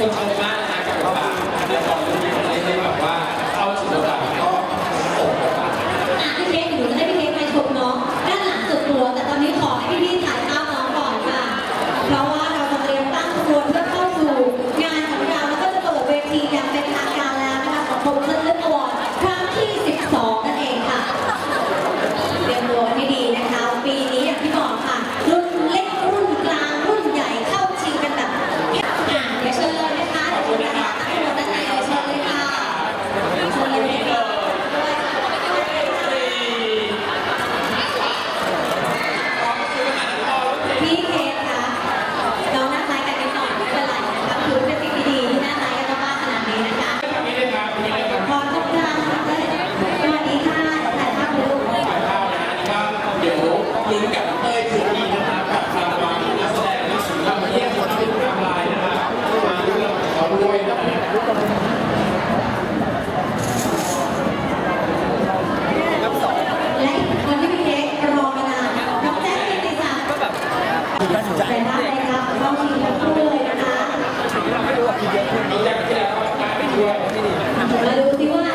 นะ ที่นี่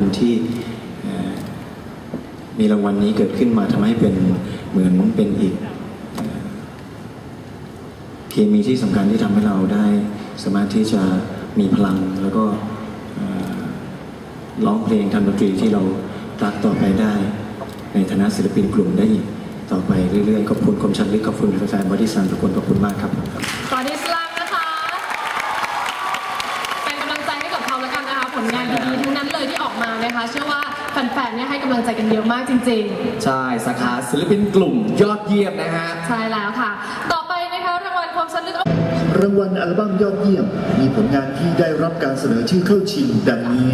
คุณที่มีรางวัลนี้เกิดขึ้นมาทำให้เป็นเหมือนเป็นอีก เคมีที่สำคัญที่ทำให้เราได้สามารถที่จะมีพลังแล้วก็ร้องเพลงทำดนตรีที่เรารักต่อไปได้ ในฐานะศิลปินกลุ่มได้อีกต่อไปเรื่อยๆขอบคุณคมชันลึกขอบคุณแฟนๆบอดี้ซันทุกคนขอบคุณมากครับบอดี้สแลมนะคะเป็นกำลังใจให้กับเขาแล้วกันนะคะ ผลงานดีๆทั้งนั้นเลยที่ออกมานะคะ เชื่อว่า แฟนๆเนี่ยให้กำลังใจกันเยอะมากจริงใช่สาขาศิลปินกลุ่มยอดเยี่ยมนะฮะๆใช่แล้วค่ะ ต่อไปนะคะรางวัลความชันลึกรางวัลอัลบั้มยอดเยี่ยม มีผลงานที่ได้รับการเสนอชื่อเข้าชิงดังนี้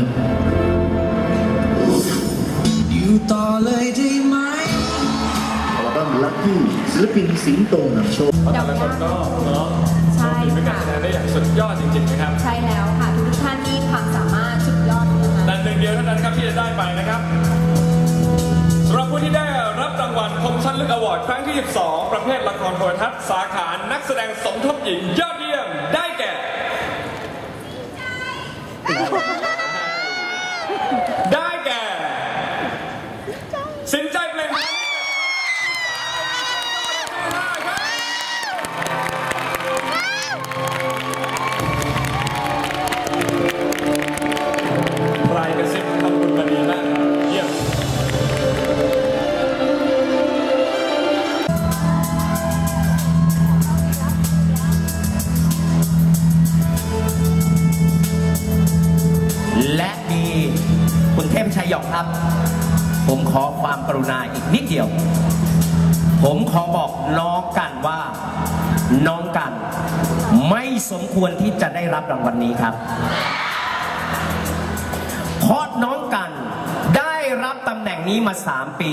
อยู่ต่อเลยได้ไหมอัลบั้มลัคกี้ศิลปินสิงโตนำโชค เพราะแต่ละคนก็เนาะใช่ มีการค่ะแสดงได้อย่างสุดยอดจริงๆนะครับ ใช่แล้ว ไปนะครับสำหรับผู้ที่ได้รับรางวัลคมชันลึกอวอร์ดครั้งที่ 12 ประเภทละครโทรทัศน์สาขานักแสดงสมทบหญิงยอดเยี่ยม หยองครับ ผมขอความกรุณาอีกนิดเดียว ผมขอบอกน้องกันว่าน้องกัน ไม่สมควรที่จะได้รับรางวัลนี้ครับเพราะน้องกันได้รับตำแหน่งนี้มา 3 ปี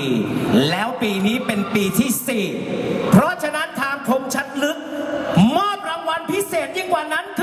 แล้วปีนี้เป็นปีที่ 4 เพราะฉะนั้นทางคมชัดลึก มอบรางวัลพิเศษยิ่งกว่านั้นคือ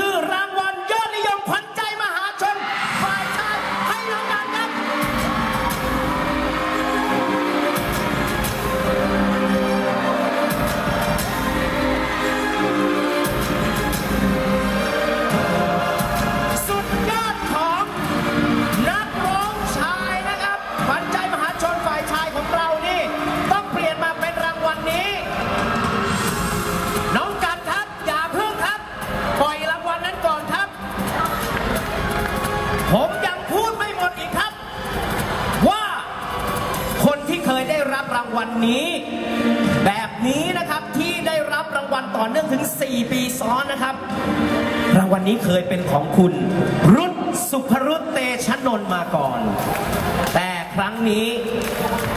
รั้งนี้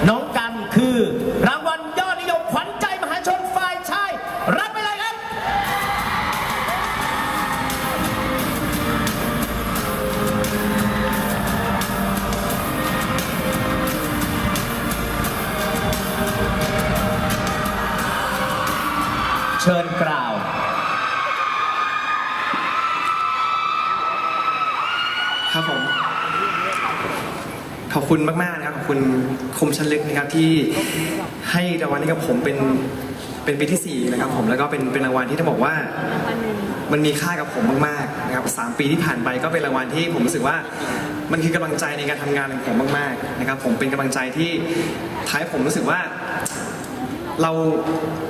น้องกันคือ คุณมากๆนะครับขอบคุณคมชันลึกนะครับที่ให้รางวัลนี้กับผมเป็นเป็นปีที่สี่นะครับผมแล้วก็เป็นเป็นรางวัลที่ต้องบอกว่า มันมีค่ากับผมมากๆนะครับสามปีที่ผ่านไปก็เป็นรางวัลที่ผมรู้สึกว่ามันคือกำลังใจในการทำงานของผมมากๆนะครับ ผมเป็นกำลังใจที่ท้ายผมรู้สึกว่า เรา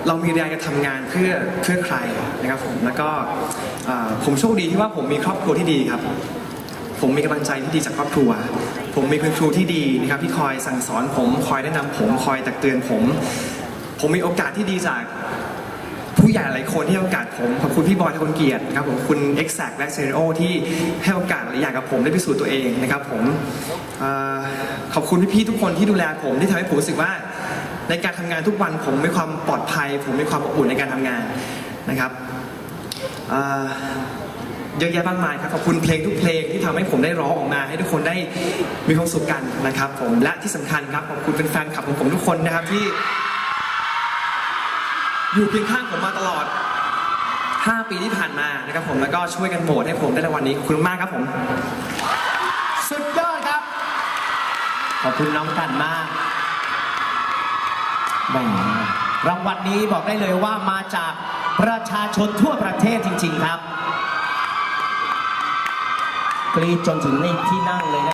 เรามีแรงจะทำงานเพื่อเพื่อใครนะครับผมแล้วก็อ่าผมโชคดีที่ว่าผมมีครอบครัวที่ดีครับ ผมมีกำลังใจที่ดีจากครอบครัว ผมมีคุณครูที่ดีนะครับที่คอยสั่งสอนผมคอยแนะนำผมคอยตักเตือนผม ผมมีโอกาสที่ดีจากผู้ใหญ่หลายคนที่ให้โอกาสผมขอบคุณพี่บอยทคนเกียรตินะครับผมคุณ Exact และ Stereo ที่ให้โอกาสหลายอย่างกับผมได้พิสูจน์ตัวเองนะครับผมอขอบคุณพี่ๆทุกคนที่ดูแลผมที่ทำให้ผมรู้สึกว่า ในการทำงานทุกวันผมมีความปลอดภัย ผมมีความอบอุ่นในการทำงานนะครับ เยอะแยะมากมายครับขอบคุณเพลงทุกเพลงที่ทำให้ผมได้ร้องออกมา ให้ทุกคนได้มีความสุขกันนะครับ ผมและที่สำคัญครับขอบคุณเป็นแฟนคลับของผมทุกคนนะครับที่ อยู่เคียงข้างผมมาตลอด 5 ปีที่ผ่านมานะครับผมแล้วก็ช่วยกันโหวตให้ผมได้รางวัลนี้ขอบคุณมากครับผม สุดยอดครับ ขอบคุณน้องกันมากแหมรางวัลนี้บอกได้เลยว่ามาจากประชาชนทั่วประเทศจริง ๆ ครับ กรีดจนถึงในที่นั่งเลยนะ